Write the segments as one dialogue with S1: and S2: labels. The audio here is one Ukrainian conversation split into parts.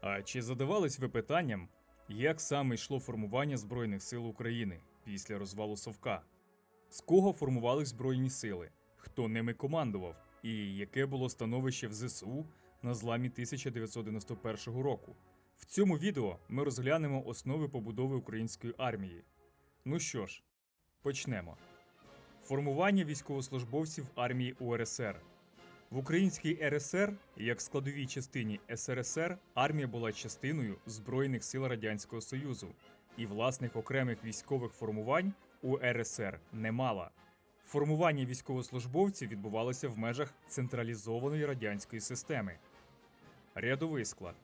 S1: А чи задавались ви питанням, як саме йшло формування Збройних сил України після розвалу Совка? З кого формувались Збройні сили? Хто ними командував? І яке було становище в ЗСУ на зламі 1991 року? В цьому відео ми розглянемо основи побудови української армії. Ну що ж, почнемо. Формування військовослужбовців армії УРСР. В Українській РСР, як складовій частині СРСР, армія була частиною Збройних сил Радянського Союзу, і власних окремих військових формувань у РСР не мала. Формування військовослужбовців відбувалося в межах централізованої радянської системи. Рядовий склад.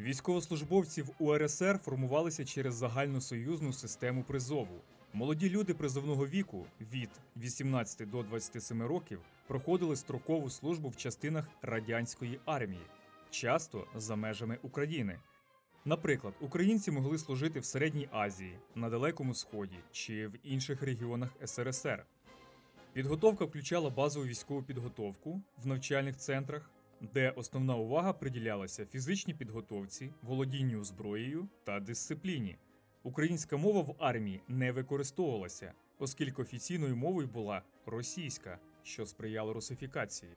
S1: Військовослужбовці в УРСР формувалися через загальносоюзну систему призову. Молоді люди призовного віку від 18 до 27 років проходили строкову службу в частинах радянської армії, часто за межами України. Наприклад, українці могли служити в Середній Азії, на Далекому Сході чи в інших регіонах СРСР. Підготовка включала базову військову підготовку в навчальних центрах, де основна увага приділялася фізичній підготовці, володінню зброєю та дисципліні. Українська мова в армії не використовувалася, оскільки офіційною мовою була російська, що сприяло русифікації.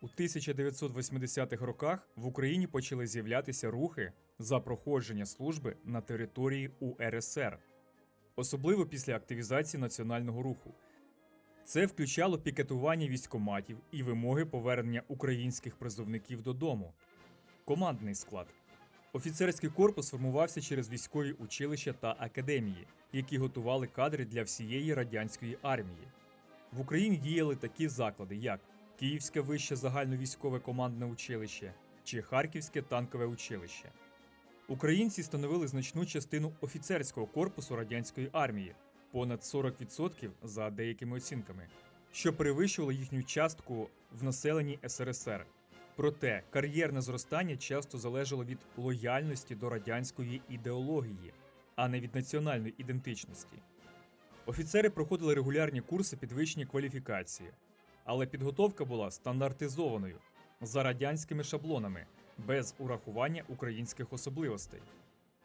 S1: У 1980-х роках в Україні почали з'являтися рухи за проходження служби на території УРСР, особливо після активізації національного руху. Це включало пікетування військоматів і вимоги повернення українських призовників додому. Командний склад. Офіцерський корпус формувався через військові училища та академії, які готували кадри для всієї радянської армії. В Україні діяли такі заклади, як Київське вище загальновійськове командне училище чи Харківське танкове училище. Українці становили значну частину офіцерського корпусу радянської армії понад 40% за деякими оцінками, що перевищувало їхню частку в населенні СРСР. Проте кар'єрне зростання часто залежало від лояльності до радянської ідеології, а не від національної ідентичності. Офіцери проходили регулярні курси підвищення кваліфікації, але підготовка була стандартизованою за радянськими шаблонами, без урахування українських особливостей.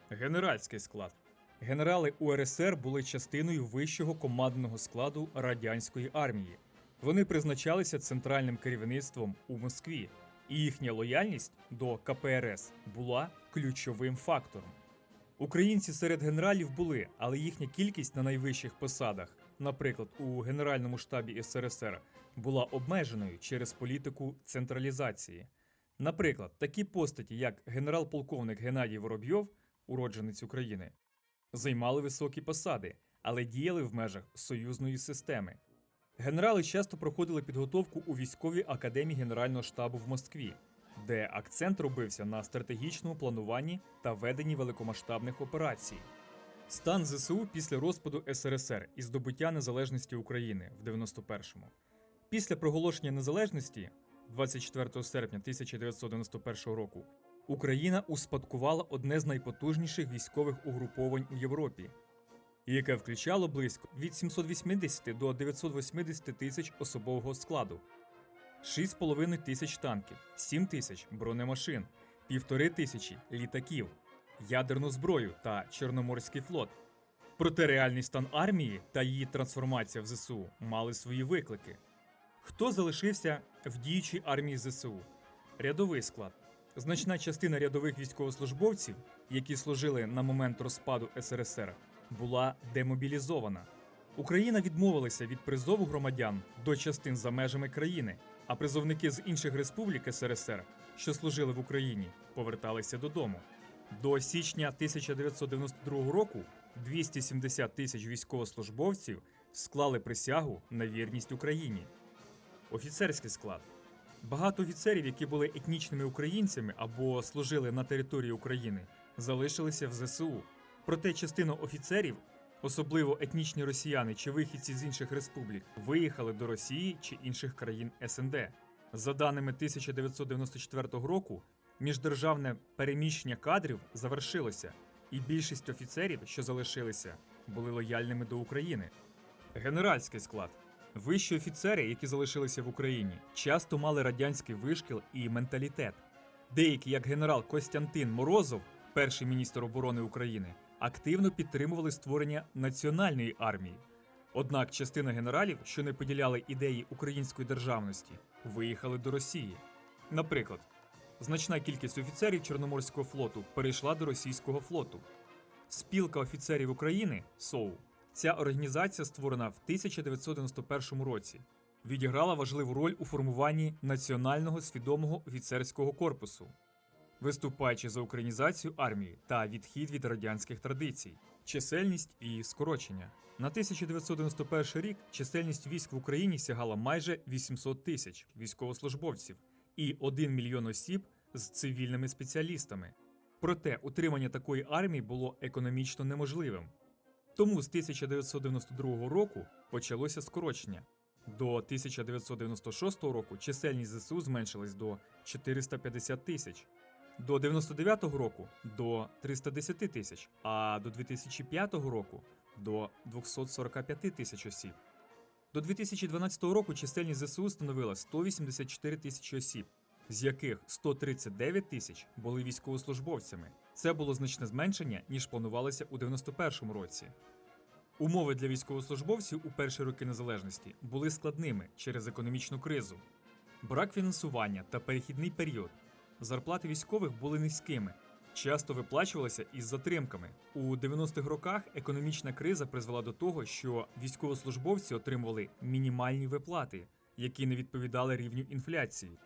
S1: Генеральський склад. Генерали УРСР були частиною вищого командного складу радянської армії. Вони призначалися центральним керівництвом у Москві, і їхня лояльність до КПРС була ключовим фактором. Українці серед генералів були, але їхня кількість на найвищих посадах, наприклад, у Генеральному штабі СРСР, була обмеженою через політику централізації. Наприклад, такі постаті, як генерал-полковник Геннадій Воробйов, уродженець України, займали високі посади, але діяли в межах союзної системи. Генерали часто проходили підготовку у військовій академії Генерального штабу в Москві, де акцент робився на стратегічному плануванні та веденні великомасштабних операцій. Стан ЗСУ після розпаду СРСР і здобуття незалежності України в 91-му. Після проголошення незалежності 24 серпня 1991 року Україна успадкувала одне з найпотужніших військових угруповань у Європі, яке включало близько від 780 до 980 тисяч особового складу, 6,5 тисяч танків, 7 тисяч бронемашин, півтори тисячі літаків, ядерну зброю та Чорноморський флот. Проте реальний стан армії та її трансформація в ЗСУ мали свої виклики. Хто залишився в діючій армії ЗСУ? Рядовий склад. Значна частина рядових військовослужбовців, які служили на момент розпаду СРСР, була демобілізована. Україна відмовилася від призову громадян до частин за межами країни, а призовники з інших республік СРСР, що служили в Україні, поверталися додому. До січня 1992 року 270 тисяч військовослужбовців склали присягу на вірність Україні. Офіцерський склад. Багато офіцерів, які були етнічними українцями або служили на території України, залишилися в ЗСУ. Проте частина офіцерів, особливо етнічні росіяни чи вихідці з інших республік, виїхали до Росії чи інших країн СНД. За даними 1994 року, міждержавне переміщення кадрів завершилося, і більшість офіцерів, що залишилися, були лояльними до України. Генеральський склад. Вищі офіцери, які залишилися в Україні, часто мали радянський вишкіл і менталітет. Деякі, як генерал Костянтин Морозов, перший міністр оборони України, активно підтримували створення національної армії. Однак частина генералів, що не поділяли ідеї української державності, виїхали до Росії. Наприклад, значна кількість офіцерів Чорноморського флоту перейшла до російського флоту. Спілка офіцерів України СОУ. Ця організація, створена в 1991 році, відіграла важливу роль у формуванні національного свідомого офіцерського корпусу, виступаючи за українізацію армії та відхід від радянських традицій, чисельність і скорочення. На 1991 рік чисельність військ в Україні сягала майже 800 тисяч військовослужбовців і 1 мільйон осіб з цивільними спеціалістами. Проте утримання такої армії було економічно неможливим. Тому з 1992 року почалося скорочення. До 1996 року чисельність ЗСУ зменшилась до 450 тисяч, до 99 року до 310 тисяч, а до 2005 року до 245 тисяч осіб. До 2012 року чисельність ЗСУ становила 184 тисячі осіб, з яких 139 тисяч були військовослужбовцями. Це було значне зменшення, ніж планувалося у 91-му році. Умови для військовослужбовців у перші роки незалежності були складними через економічну кризу. Брак фінансування та перехідний період. Зарплати військових були низькими, часто виплачувалися із затримками. У 90-х роках економічна криза призвела до того, що військовослужбовці отримували мінімальні виплати, які не відповідали рівню інфляції.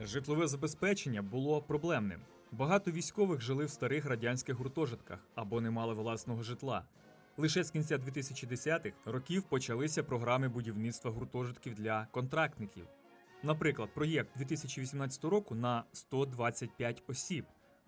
S1: Житлове забезпечення було проблемним. Багато військових жили в старих радянських гуртожитках або не мали власного житла. Лише з кінця 2010-х років почалися програми будівництва гуртожитків для контрактників. Наприклад, проєкт 2018 року на 125 осіб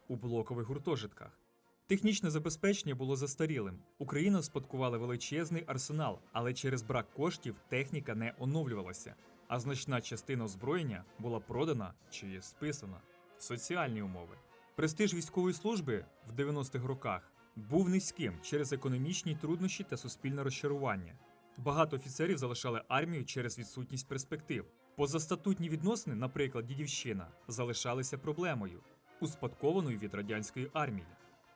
S1: у блокових гуртожитках. Технічне забезпечення було застарілим. Україна спадкувала величезний арсенал, але через брак коштів техніка не оновлювалася, а значна частина озброєння була продана чи списана. Соціальні умови. Престиж військової служби в 90-х роках був низьким через економічні труднощі та суспільне розчарування. Багато офіцерів залишали армію через відсутність перспектив. Позастатутні відносини, наприклад, дідівщина, залишалися проблемою, успадкованою від радянської армії.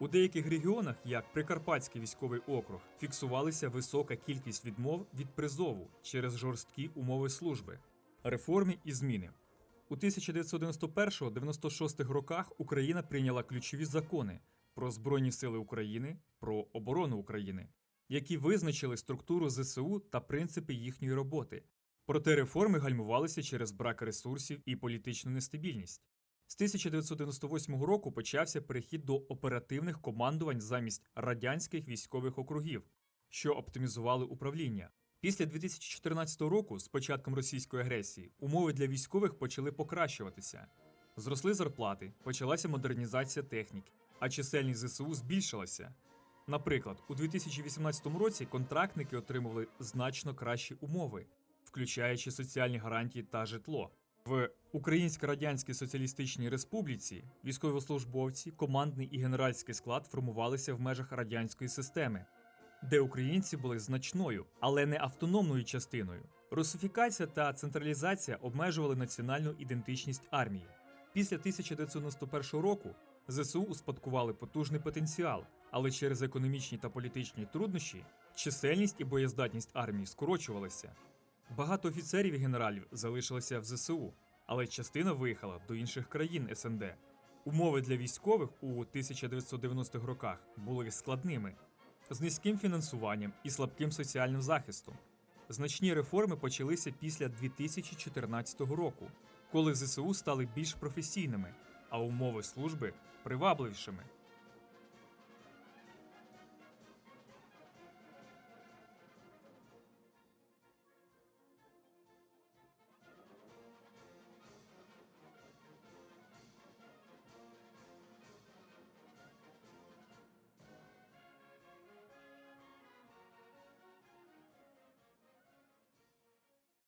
S1: У деяких регіонах, як Прикарпатський військовий округ, фіксувалася висока кількість відмов від призову через жорсткі умови служби, реформи і зміни. У 1991-96 роках Україна прийняла ключові закони про Збройні Сили України, про оборону України, які визначили структуру ЗСУ та принципи їхньої роботи. Проте реформи гальмувалися через брак ресурсів і політичну нестабільність. З 1998 року почався перехід до оперативних командувань замість радянських військових округів, що оптимізували управління. Після 2014 року, з початком російської агресії, умови для військових почали покращуватися. Зросли зарплати, почалася модернізація техніки, а чисельність ЗСУ збільшилася. Наприклад, у 2018 році контрактники отримували значно кращі умови, включаючи соціальні гарантії та житло. В Українсько-Радянській Соціалістичній Республіці військовослужбовці, командний і генеральський склад формувалися в межах радянської системи, де українці були значною, але не автономною частиною. Русифікація та централізація обмежували національну ідентичність армії. Після 1991 року ЗСУ успадкували потужний потенціал, але через економічні та політичні труднощі чисельність і боєздатність армії скорочувалися. Багато офіцерів і генералів залишилися в ЗСУ, але частина виїхала до інших країн СНД. Умови для військових у 1990-х роках були складними, з низьким фінансуванням і слабким соціальним захистом. Значні реформи почалися після 2014 року, коли ЗСУ стали більш професійними, а умови служби привабливішими.